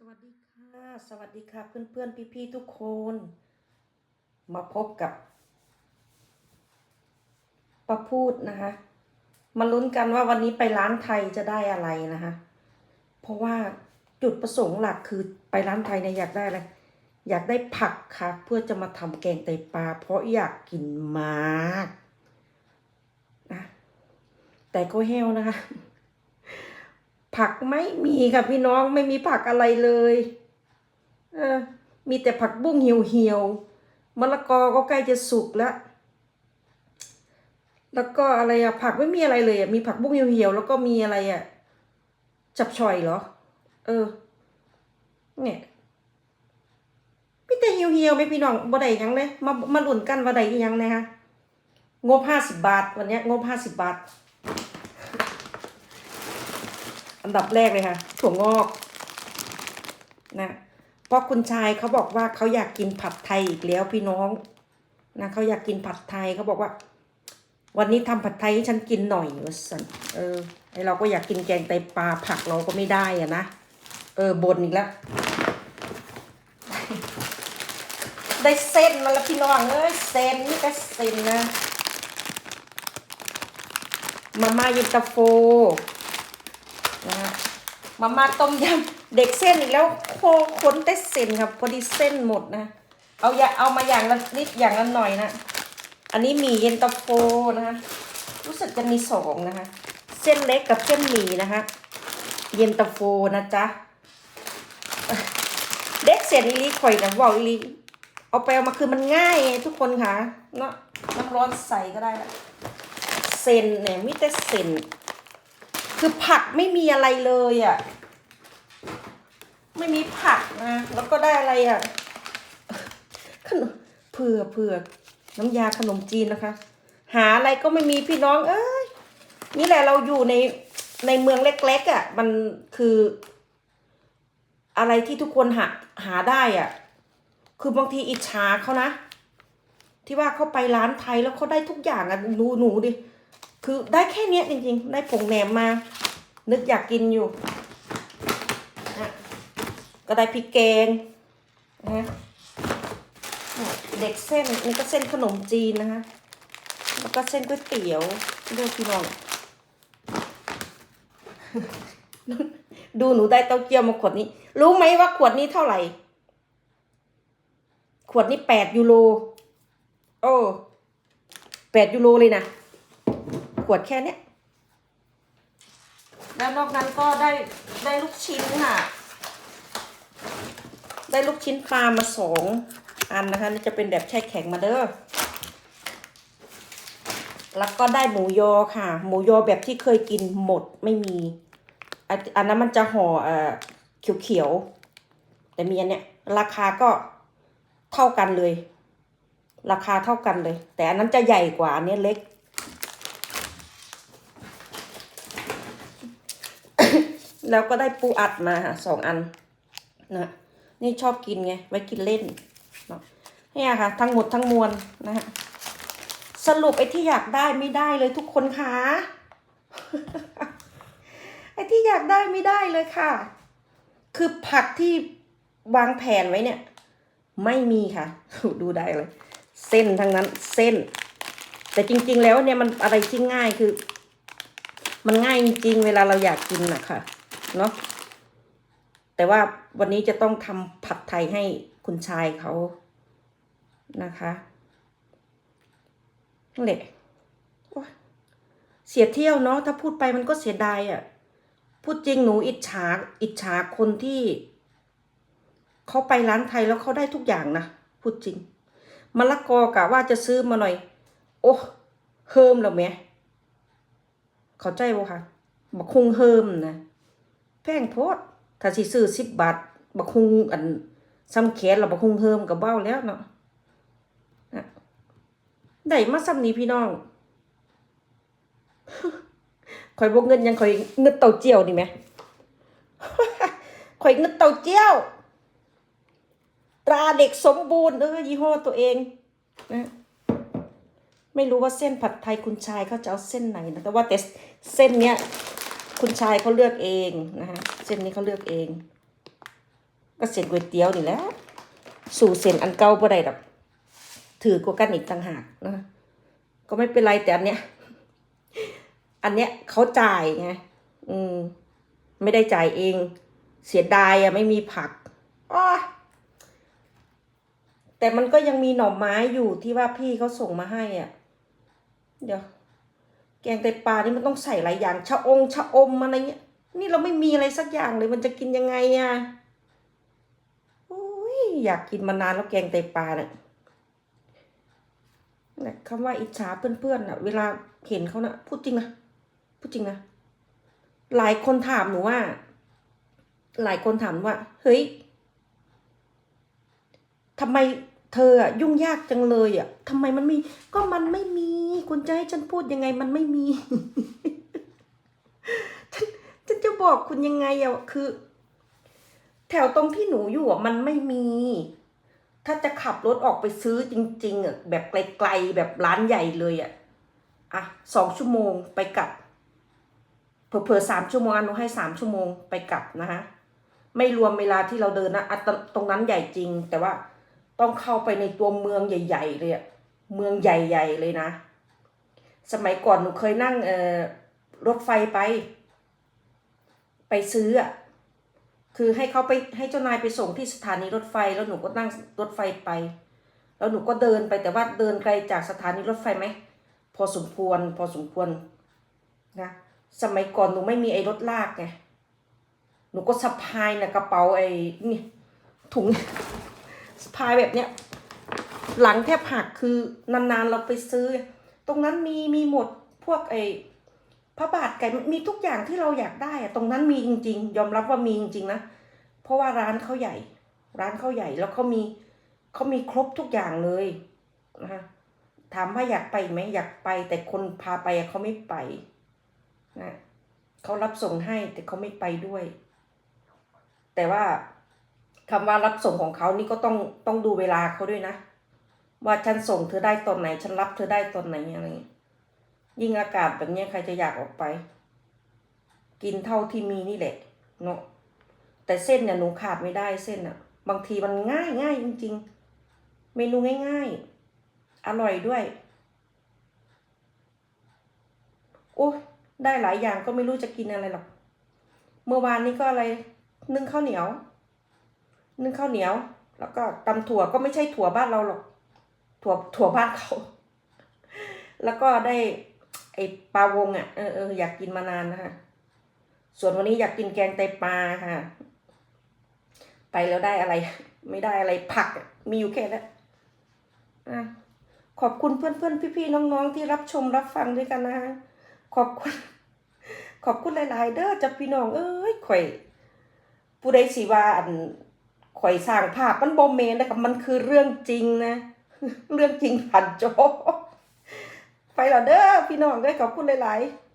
สวัสดีค่ะ สวัสดีค่ะเพื่อนๆพี่ๆทุกคน มาพบกับป้าพูดนะคะมาลุ้นกันว่าวันนี้ไปร้านไทยจะได้อะไรนะคะเพราะว่าจุดประสงค์หลักคือไปร้านไทยเนี่ยอยากได้อะไรอยากได้ผักค่ะ เพื่อจะมาทำแกงไตปลา เพราะอยากกินมากนะแต่ก็แห้วนะคะ ผักไม่มีค่ะพี่น้องไม่มีผักอะไรเลยเออมีแต่ผักบุ้งเหี่ยวเหี่ยวๆมะละกอก็ใกล้จะสุกแล้ว แล้วก็อะไรอะผักไม่มีอะไรเลยอะมีผักบุ้งเหี่ยวเหี่ยวๆแล้วก็มีอะไรอะจับฉ่อยเหรอ เออ เนี่ยมีแต่เหี่ยวเหี่ยวๆไม่พี่น้องบ่ได้ยังเลยมามาหลุนกันว่าได้ยังนะคะงบห้าสิบบาท วันนี้งบห้าสิบบาท อันดับแรกเลยค่ะถั่วงอกนะเพราะคุณชายเขาบอกว่าเขาอยากกินผัดไทยอีกแล้วพี่น้องนะเขาอยากกินผัดไทยเขาบอกว่า วันนี้ทำผัดไทยให้ฉันกินหน่อยสันเออไอเราก็อยากกินแกงไตปลาผักเราก็ไม่ได้อะนะเออบนอีกแล้วได้เส้นมาแล้วพี่น้องเอ้ยเส้นนี่ก็เส้นนะมาม่าเย็นตาโฟ นะมามาต้มยำเด็กเส้นอีกแล้วโคค้นแต่เส้นครับพอดีเส้นหมดนะ เอาอย่าเอามาอย่างละนิดอย่างละหน่อยนะ อันนี้หมี่เย็นตาโฟนะคะ รู้สึกจะมีสองนะคะ เส้นเล็กกับเส้นหมี่นะคะ เย็นตาโฟนะจ๊ะ เด็กเส้นอีลีข่อยนะบอกอีลีเอาไปเอามาคือมันง่ายไงทุกคนค่ะเนาะน้ำร้อนใส่ก็ได้ละเส้นเนี่ยมีแต่เส้น คือผักไม่มีอะไรเลยอะ่ะ ไม่มีผักนะ แล้วก็ได้อะไรอะ่ะขนมเผื่อเผื่อน้ำยาขนมจีนนะคะ หาอะไรก็ไม่มีพี่น้อง เอ้ยนี่แหละเราอยู่ในในเมืองเล็กๆอะ่ะ มันคือ อะไรที่ทุกคนหาหาได้อะ่ะ คือบางทีอิจฉาเขานะ ที่ว่าเขาไปร้านไทยแล้วเขาได้ทุกอย่างอะ่ะดูหนูดิ คือได้แค่เนี้ยจริงๆ ได้ผงแหนมมา นึกอยากกินอยู่นะก็ได้พริกแกงนะเด็กเส้นนี่ก็เส้นขนมจีนนะคะ แล้วก็เส้นก๋วยเตี๋ยวด้วยพี่น้อง ดูหนูได้เต้าเจี้ยวมาขวดนี้ รู้ไหมว่าขวดนี้เท่าไหร่ ขวดนี้แปดยูโร โอ้แปดยูโรเลยนะ ขวดแค่เนี้ยแล้วนอกนั้นก็ได้ได้ลูกชิ้นค่ะ ได้ลูกชิ้นปลามาสองอันนะคะนี่จะเป็นแบบแช่แข็งมาเด้อแล้วก็ได้หมูยอค่ะ หมูยอแบบที่เคยกินหมดไม่มีอันอันนั้นมันจะห่อเอ่อเขียวๆแต่มีอันเนี้ยราคาก็เท่ากันเลย ราคาเท่ากันเลย แต่อันนั้นจะใหญ่กว่าอันเนี้ยเล็ก แล้วก็ได้ปูอัดมาค่ะสองอันนะนี่ชอบกินไง ไว้กินเล่นเนาะเนี่ยค่ะ ทั้งหมดทั้งมวลนะฮะสรุปไอ้ที่อยากได้ไม่ได้เลยทุกคนคะไอ้ที่อยากได้ไม่ได้เลยค่ะ คือผักที่วางแผนไว้เนี่ย ไม่มีค่ะ ดูได้เลย เส้นทั้งนั้นเส้น แต่จริง ๆ แล้วเนี่ยมันอะไรที่ง่ายคือ มันง่ายจริงๆเวลาเราอยากกินนะค่ะ เนาะแต่ว่าวันนี้จะต้องทำผัดไทยให้คุณชายเขานะคะนั่นแหละเสียเที่ยวเนาะถ้าพูดไปมันก็เสียดายอะ่ะพูดจริงหนูอิจฉาอิจฉาคนที่เขาไปร้านไทยแล้วเขาได้ทุกอย่างนะพูดจริงมะละกอกะว่าจะซื้อมาหน่อย โอ้เฮิมแล้วแหมเข้าใจบ่ค่ะบักคุงเฮิมนะ แพงโพดถ้าสิซื้อสิบบาทบักคุงอันซ้ำแขนแล้วบักคุงเฮิมกับเบ้าแล้วเนาะได้มาซ้ำนี้พี่น้องข่อยบ่เงินยังข่อยเงินเต้าเจียวนี่แหมข่อยเงินเต้าเจียว ตราเด็กสมบูรณ์เออยี่ห้อตัวเองนะไม่รู้ว่าเส้นผัดไทยคุณชายเขาจะเอาเส้นไหนนะแต่ว่าแต่เส้นเนี้ย คุณชายเขาเลือกเองนะฮะเส้นนี้เขาเลือกเอง ก็เส้นก๋วยเตี๋ยวนี่แหละสู่เส้นอันเก่าบ่ได้ดอกถือกว่ากันอีกต่างหากนะก็ไม่เป็นไรแต่อันเนี้ยอันเนี้ยเขาจ่ายไงอืม ไม่ได้จ่ายเอง เสียดายอะไม่มีผักอ้อแต่มันก็ยังมีหน่อไม้อยู่ที่ว่าพี่เขาส่งมาให้อะ เดี๋ยว แกงไตปลานี่มันต้องใส่หลายอย่างชะองชะอมอะไรเงี้ย นี่เราไม่มีอะไรสักอย่างเลยมันจะกินยังไงอะโอ้ยอยากกินมานานแล้วแกงไตปลาเนี่ยนะคำว่าอิจฉาเพื่อนๆน่ะเวลาเห็นเขานะ่ะพูดจริงนะพูดจริงนะหลายคนถามหนูว่า หลายคนถามว่า เฮ้ยทำไมเธออะยุ่งยากจังเลยอะทำไมมันมี ก็มันไม่มี คุณจะให้ฉันพูดยังไงมันไม่มี ฉันฉันจะบอกคุณยังไงอะคือ แถวตรงที่หนูอยู่อะมันไม่มี ถ้าจะขับรถออกไปซื้อจริง ๆอะแบบไกลๆแบบร้านใหญ่เลยอะอะสองชั่วโมงไปกลับเผลอๆสามชั่วโมงอนหนูให้สามชั่วโมงไปกลับนะคะไม่รวมเวลาที่เราเดินนะอะตตรงนั้นใหญ่จริง แต่ว่าต้องเข้าไปในตัวเมืองใหญ่ ๆ เลยอะเมืองใหญ่ ๆ เลยนะ สมัยก่อนหนูเคยนั่งเอ่อรถไฟไป ไปซื้ออะคือให้เขาไปให้เจ้านายไปส่งที่สถานีรถไฟแล้วหนูก็นั่งรถไฟไป แล้วหนูก็เดินไปแต่ว่าเดินไกลจากสถานีรถไฟไหมพอสมควรพอสมควรนะสมัยก่อนหนูไม่มีไอ้รถลากไงหนูก็สะพายนะกระเป๋าไอ้นี่ถุงสะพายแบบเนี้ยหลังแทบหักคือนานๆเราไปซื้อ ตรงนั้นมีมีหมดพวกไอ้พระบาทไก่มีทุกอย่างที่เราอยากได้อะตรงนั้นมีจริง ๆ ยอมรับว่ามีจริงๆนะเพราะว่าร้านเขาใหญ่ ร้านเขาใหญ่แล้วเขามีเขามีครบทุกอย่างเลยนะคะถามว่าอยากไปไหมอยากไป แต่คนพาไปเขาไม่ไปนะเขารับส่งให้แต่เขาไม่ไปด้วย แต่ว่าคำว่ารับส่งของเขานี่ก็ต้องต้องดูเวลาเขาด้วยนะ ว่าฉันส่งเธอได้ตอนไหน ฉันรับเธอได้ตอนไหนอะไรเงี้ยยิ่งอากาศแบบนี้ใครจะอยากออกไป กินเท่าที่มีนี่แหละเนาะแต่เส้นเนี่ยหนูขาดไม่ได้เส้นอะบางทีมันง่ายง่ายจริง ๆ เมนูง่าย ๆ อร่อยด้วยโอ้ได้หลายอย่างก็ไม่รู้จะกินอะไรหรอกเมื่อวานนี้ก็อะไรนึ่งข้าวเหนียว นึ่งข้าวเหนียว แล้วก็ตำถั่วก็ไม่ใช่ถั่วบ้านเราหรอก ถั่วถั่วบ้านเขา แล้วก็ได้ ไอปลาวงอะเออเอออยากกินมานานนะคะส่วนวันนี้อยากกินแกงไตปลาค่ะ ไปแล้วได้อะไร ไม่ได้อะไรผักมีอยู่แค่นั้นอะขอบคุณเพื่อนเพื่อนพี่พี่ๆน้องๆ ที่รับชมรับฟังด้วยกันนะคะขอบคุณ ขอบคุณหลาย ๆ เด้อจ้ะพี่น้องเอ้ยข่อย ผู้ใดสิว่าอันข่อยสร้างภาพมันบ่แม่นนะครับมันคือเรื่องจริงนะ เรื่องจริงผ่านจอไปแล้วเด้อพี่น้องเด้ขอบคุณหลาย ๆ